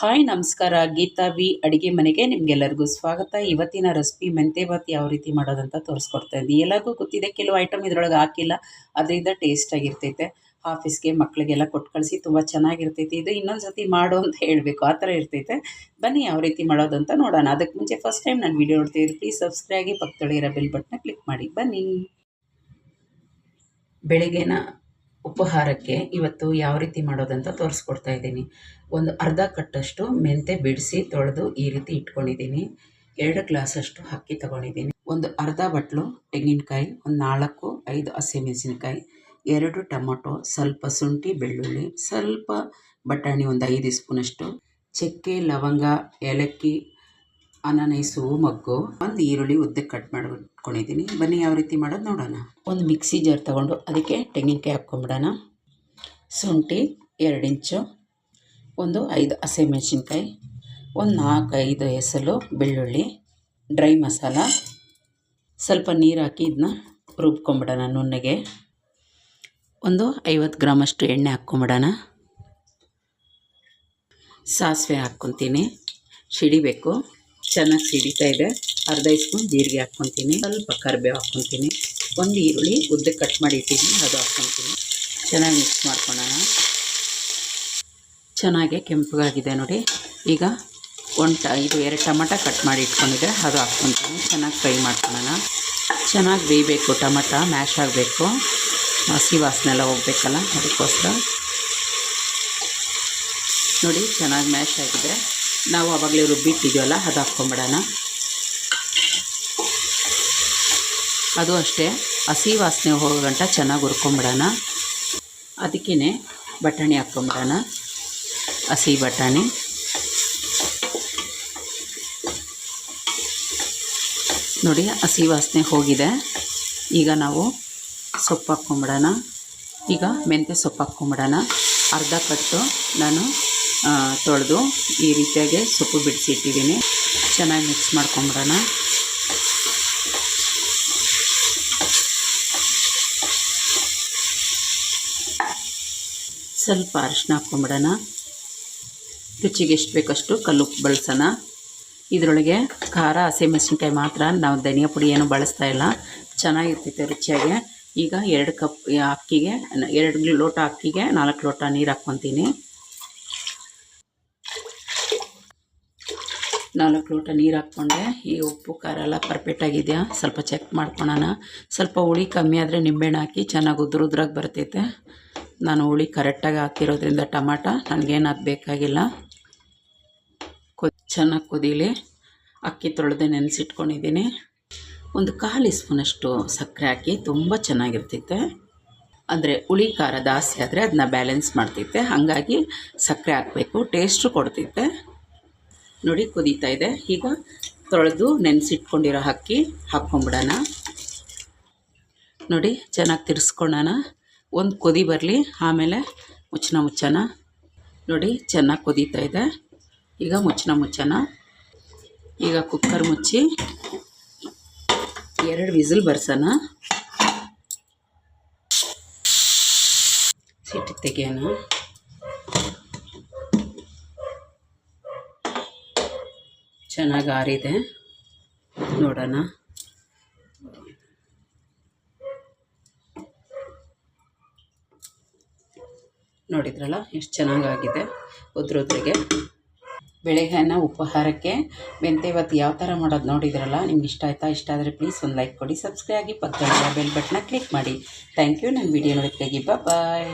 Hi ನಮಸ್ಕಾರ, Geetha V ಅಡುಗೆ ಮನೆಗೆ ನಿಮಗೆಲ್ಲರಿಗೂ ಸ್ವಾಗತ. ಇವತ್ತಿನ ರೆಸಿಪಿ ಮೆಂತೆ ಭಾತ್ ಯಾವ ರೀತಿ ಮಾಡೋದಂತ ತೋರಿಸ್ಕೊಡ್ತಾ ಇದ್ದೀನಿ. ಎಲ್ಲರಿಗೂ ಗೊತ್ತಿದೆ, ಕೆಲವು ಐಟಮ್ ಇದ್ರೊಳಗೆ ಹಾಕಿಲ್ಲ, ಅದರಿಂದ ಟೇಸ್ಟಾಗಿರ್ತೈತೆ ಆಫೀಸ್ಗೆ ಮಕ್ಕಳಿಗೆಲ್ಲ ಕೊಟ್ಟು ಕಳಿಸಿ ತುಂಬ ಚೆನ್ನಾಗಿರ್ತೈತೆ. ಇದು ಇನ್ನೊಂದು ಸತಿ ಮಾಡು ಅಂತ ಹೇಳಬೇಕು, ಆ ಥರ ಇರ್ತೈತೆ. ಬನ್ನಿ ಯಾವ ರೀತಿ ಮಾಡೋದಂತ ನೋಡೋಣ. ಅದಕ್ಕೆ ಮುಂಚೆ ಫಸ್ಟ್ ಟೈಮ್ ನಾನು ವೀಡಿಯೋ ನೋಡ್ತಿದ್ದೀನಿ ಪ್ಲೀಸ್ ಸಬ್ಸ್ಕ್ರೈಬ್ ಆಗಿ ಪಕ್ಕದೊಳಗಿರೋ ಬೆಲ್ ಬಟ್ನ ಕ್ಲಿಕ್ ಮಾಡಿ. ಬನ್ನಿ. ಬೆಳಗ್ಗೆನ ಉಪಹಾರಕ್ಕೆ ಇವತ್ತು ಯಾವ ರೀತಿ ಮಾಡೋದಂತ ತೋರಿಸ್ಕೊಡ್ತಾ ಇದ್ದೀನಿ. ಒಂದು ಅರ್ಧ ಕಟ್ಟಷ್ಟು ಮೆಂತೆ ಬಿಡಿಸಿ ತೊಳೆದು ಈ ರೀತಿ ಇಟ್ಕೊಂಡಿದ್ದೀನಿ. ಎರಡು ಗ್ಲಾಸಷ್ಟು ಅಕ್ಕಿ ತಗೊಂಡಿದ್ದೀನಿ. ಒಂದು ಅರ್ಧ ಬಟ್ಲು ತೆಂಗಿನಕಾಯಿ, ಒಂದು ನಾಲ್ಕು, ಐದು ಹಸಿಮೆಣಸಿನಕಾಯಿ, ಎರಡು ಟೊಮೊಟೊ, ಸ್ವಲ್ಪ ಶುಂಠಿ ಬೆಳ್ಳುಳ್ಳಿ, ಸ್ವಲ್ಪ ಬಟಾಣಿ ಒಂದು ಐದು ಸ್ಪೂನಷ್ಟು, ಚಕ್ಕೆ, ಲವಂಗ, ಏಲಕ್ಕಿ ಅನಾನೈಸು, ಮಗ್ಗು, ಒಂದು ಈರುಳ್ಳಿ ಉದ್ದಕ್ಕೆ ಕಟ್ ಮಾಡ್ಕೊಂಡಿದ್ದೀನಿ ಬನ್ನಿ ಯಾವ ರೀತಿ ಮಾಡೋದು ನೋಡೋಣ. ಒಂದು ಮಿಕ್ಸಿ ಜಾರ್ ತೊಗೊಂಡು ಅದಕ್ಕೆ ತೆಂಗಿನಕಾಯಿ ಹಾಕ್ಕೊಂಬಿಡೋಣ. ಶುಂಠಿ ಎರಡು ಇಂಚು, ಒಂದು ಐದು ಹಸಿಮೆಣ್ಸಿನ್ಕಾಯಿ ಒಂದು ನಾಲ್ಕು ಐದು ಎಸಲು ಬೆಳ್ಳುಳ್ಳಿ, ಡ್ರೈ ಮಸಾಲ, ಸ್ವಲ್ಪ ನೀರು ಹಾಕಿ ಇದನ್ನ ರುಬ್ಕೊಂಬಿಡೋಣ ನುಣ್ಣಗೆ. ಒಂದು ಐವತ್ತು ಗ್ರಾಮಷ್ಟು ಎಣ್ಣೆ ಹಾಕ್ಕೊಂಬಿಡೋಣ. ಸಾಸಿವೆ ಹಾಕ್ಕೊತೀನಿ. ಸಿಡಿಬೇಕು ಚೆನ್ನಾಗಿ ಸಿಡಿತಾ ಇದೆ. ಅರ್ಧ ಸ್ಪೂನ್ ಜೀರಿಗೆ ಹಾಕ್ಕೊತೀನಿ. ಸ್ವಲ್ಪ ಕರಿಬೇವು ಹಾಕ್ಕೊತೀನಿ. ಒಂದು ಈರುಳ್ಳಿ ಉದ್ದ ಕಟ್ ಮಾಡಿ ಇಟ್ಟಿದ್ದೀನಿ. ಅದು ಹಾಕ್ಕೊತೀನಿ. ಚೆನ್ನಾಗಿ ಮಿಕ್ಸ್ ಮಾಡ್ಕೊಳ್ಳೋಣ. ಚೆನ್ನಾಗೆ ಕೆಂಪಗಾಗಿದೆ ನೋಡಿ. ಈಗ ಒಂದು ಇದು ಎರಡು ಟಮಟ ಕಟ್ ಮಾಡಿ ಇಟ್ಕೊಂಡಿದ್ದೆ ಅದು ಹಾಕ್ಕೊತೀನಿ. ಚೆನ್ನಾಗಿ ಫ್ರೈ ಮಾಡ್ಕೊಳ್ಳೋಣ. ಚೆನ್ನಾಗಿ ಬೇಯಬೇಕು. ಟಮಟ ಮ್ಯಾಶ್ ಆಗಬೇಕು. ಹಸಿ ವಾಸನೆ ಎಲ್ಲ ಹೋಗ್ಬೇಕಲ್ಲ, ಅದಕ್ಕೋಸ್ಕರ. ನೋಡಿ, ಚೆನ್ನಾಗಿ ಮ್ಯಾಶ್ ಆಗಿದೆ ನಾವು ಆವಾಗಲೇ ರುಬ್ಬಿಟ್ಟಿದ್ದೀವಲ್ಲ ಅದು ಹಾಕ್ಕೊಂಬಿಡೋಣ. ಅದು ಅಷ್ಟೇ, ಹಸಿ ವಾಸನೆ ಹೋಗೋ ಗಂಟ ಚೆನ್ನಾಗಿ ಹುರ್ಕೊಂಬಿಡೋಣ. ಅದಕ್ಕೇ ಬಟಾಣಿ ಹಾಕ್ಕೊಂಬಿಡೋಣ, ಹಸಿ ಬಟಾಣಿ. ನೋಡಿ, ಹಸಿ ವಾಸನೆ ಹೋಗಿದೆ. ಈಗ ನಾವು ಸೊಪ್ಪು ಹಾಕ್ಕೊಂಬಿಡೋಣ. ಈಗ ಮೆಂತ್ಯ ಸೊಪ್ಪು ಹಾಕ್ಕೊಂಬಿಡೋಣ. ಅರ್ಧ ಕಟ್ಟು ನಾನು ತೊಳೆದು ಈ ರೀತಿಯಾಗಿ ಸೊಪ್ಪು ಬಿಡಿಸಿ ಇಟ್ಟಿದ್ದೀನಿ ಚೆನ್ನಾಗಿ ಮಿಕ್ಸ್ ಮಾಡ್ಕೊಂಬಿಡೋಣ. ಸ್ವಲ್ಪ ಅರಿಶಿನ ಹಾಕ್ಕೊಂಬಿಡೋಣ. ರುಚಿಗೆ ಎಷ್ಟು ಬೇಕಷ್ಟು ಕಲ್ಲುಪ್ಪು ಬಳಸೋಣ. ಇದರೊಳಗೆ ಖಾರ ಹಸಿಮೆಣಸಿನ್ಕಾಯಿ ಮಾತ್ರ. ನಾವು ಧನಿಯಾ ಪುಡಿ ಏನು ಬಳಸ್ತಾ ಇಲ್ಲ. ಚೆನ್ನಾಗಿರ್ತೈತೆ ರುಚಿಯಾಗಿ. ಈಗ ಎರಡು ಕಪ್ ಅಕ್ಕಿಗೆ, ಎರಡು ಲೋಟ ಅಕ್ಕಿಗೆ ನಾಲ್ಕು ಲೋಟ ನೀರು ಹಾಕ್ಕೊತೀನಿ. ನಾಲ್ಕು ಲೋಟ ನೀರು ಹಾಕ್ಕೊಂಡೆ. ಈ ಉಪ್ಪು, ಖಾರ ಎಲ್ಲ ಪರ್ಫೆಕ್ಟಾಗಿದೆಯಾ ಸ್ವಲ್ಪ ಚೆಕ್ ಮಾಡ್ಕೊಳೋಣ. ಸ್ವಲ್ಪ ಹುಳಿ ಕಮ್ಮಿ ಆದರೆ ನಿಂಬೆಹಣ್ಣು ಹಾಕಿ ಚೆನ್ನಾಗಿ ಉದ್ರ ಉದ್ರಾಗಿ ಬರ್ತೈತೆ. ನಾನು ಹುಳಿ ಕರೆಕ್ಟಾಗಿ ಹಾಕಿರೋದ್ರಿಂದ ಟಮಾಟ ನನಗೇನು ಹಾಕಬೇಕಾಗಿಲ್ಲ ಬೇಕಾಗಿಲ್ಲ. ಕೊ ಚೆನ್ನಾಗಿ ಕುದೀಲಿ. ಅಕ್ಕಿ ತೊಳೆದು ನೆನೆಸಿಟ್ಕೊಂಡಿದ್ದೀನಿ ಒಂದು ಕಾಲು ಸ್ಪೂನಷ್ಟು ಸಕ್ಕರೆ ಹಾಕಿ ತುಂಬ ಚೆನ್ನಾಗಿರ್ತೈತೆ. ಅಂದರೆ ಹುಳಿ, ಖಾರ ಜಾಸ್ತಿ ಆದರೆ ಅದನ್ನ ಬ್ಯಾಲೆನ್ಸ್ ಮಾಡ್ತೈತೆ. ಹಾಗಾಗಿ ಸಕ್ಕರೆ ಹಾಕಬೇಕು ಟೇಸ್ಟು ಕೊಡ್ತೈತೆ. ನೋಡಿ ಕುದೀತಾ ಇದೆ. ಈಗ ತೊಳೆದು ನೆನೆಸಿಟ್ಕೊಂಡಿರೋ ಅಕ್ಕಿ ಹಾಕ್ಕೊಂಬಿಡೋಣ. ನೋಡಿ, ಚೆನ್ನಾಗಿ ತಿರ್ಸ್ಕೊಳ್ಳೋಣ. ಒಂದು ಕುದಿ ಬರಲಿ, ಆಮೇಲೆ ಮುಚ್ಚನ ಮುಚ್ಚನ. ನೋಡಿ, ಚೆನ್ನಾಗಿ ಕುದೀತಾ ಇದೆ. ಈಗ ಮುಚ್ಚನ ಮುಚ್ಚನ. ಈಗ ಕುಕ್ಕರ್ ಮುಚ್ಚಿ ಎರಡು ವಿಸಿಲ್ ಬರ್ಸೋಣ. ಸಿಟ್ಟು ತೆಗಿಯೋಣ. ಚೆನ್ನಾಗಿ ಆರಿದೆ. ನೋಡೋಣ. ನೋಡಿದ್ರಲ್ಲ, ಎಷ್ಟು ಚೆನ್ನಾಗಾಗಿದೆ ಉದ್ರುದ್ರಿಗೆ ಬೆಳಗ್ಗೆನ ಉಪಹಾರಕ್ಕೆ ಮೆಂತೆ ಇವತ್ತು ಯಾವ ಥರ ಮಾಡೋದು ನೋಡಿದ್ರಲ್ಲ, ನಿಮ್ಗೆ ಇಷ್ಟ ಆಯ್ತಾ? ಇಷ್ಟ ಆದರೆ ಪ್ಲೀಸ್ ಒಂದು ಲೈಕ್ ಕೊಡಿ ಸಬ್ಸ್ಕ್ರೈಬ್ ಆಗಿ ಪಕ್ಕದಲ್ಲಿ ಬೆಲ್ ಬಟನ್ನ ಕ್ಲಿಕ್ ಮಾಡಿ. ಥ್ಯಾಂಕ್ ಯು ನನ್ನ ವಿಡಿಯೋ ನೋಡೋದಕ್ಕಾಗಿ ಬಾಯ್